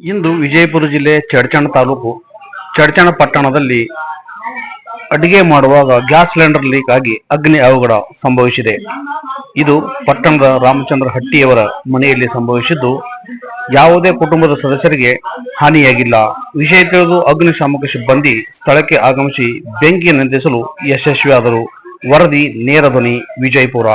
ಇಂದು ವಿಜಯಪುರ ಜಿಲ್ಲೆ ಚಡಚಣ ತಾಲೂಕು, ಚಡಚಣ ಪಟ್ಟಣದಲ್ಲಿ ಅಡಿಗೆ ಮಾಡುವಾಗ ಗ್ಯಾಸ್ ಸಿಲಿಂಡರ್ ಲೀಕ್ ಆಗಿ ಅಗ್ನಿ ಅವಘಡ ಸಂಭವಿಸಿದೆ. ಇದು ಪಟ್ಟಣದ ರಾಮಚಂದ್ರ ಹಟ್ಟಿಯವರ ಮನೆಯಲ್ಲಿ ಸಂಭವಿಸಿದ್ದು, ಯಾವುದೇ ಕುಟುಂಬದ ಸದಸ್ಯರಿಗೆ ಹಾನಿಯಾಗಿಲ್ಲ. ವಿಷಯ ತಿಳಿದು ಅಗ್ನಿಶಾಮಕ ಸಿಬ್ಬಂದಿ ಸ್ಥಳಕ್ಕೆ ಆಗಮಿಸಿ ಬೆಂಕಿ ನಂದಿಸಲು ಯಶಸ್ವಿಯಾದರು. ವರದಿ, ನೇರ ಧ್ವನಿ, ವಿಜಯಪುರ.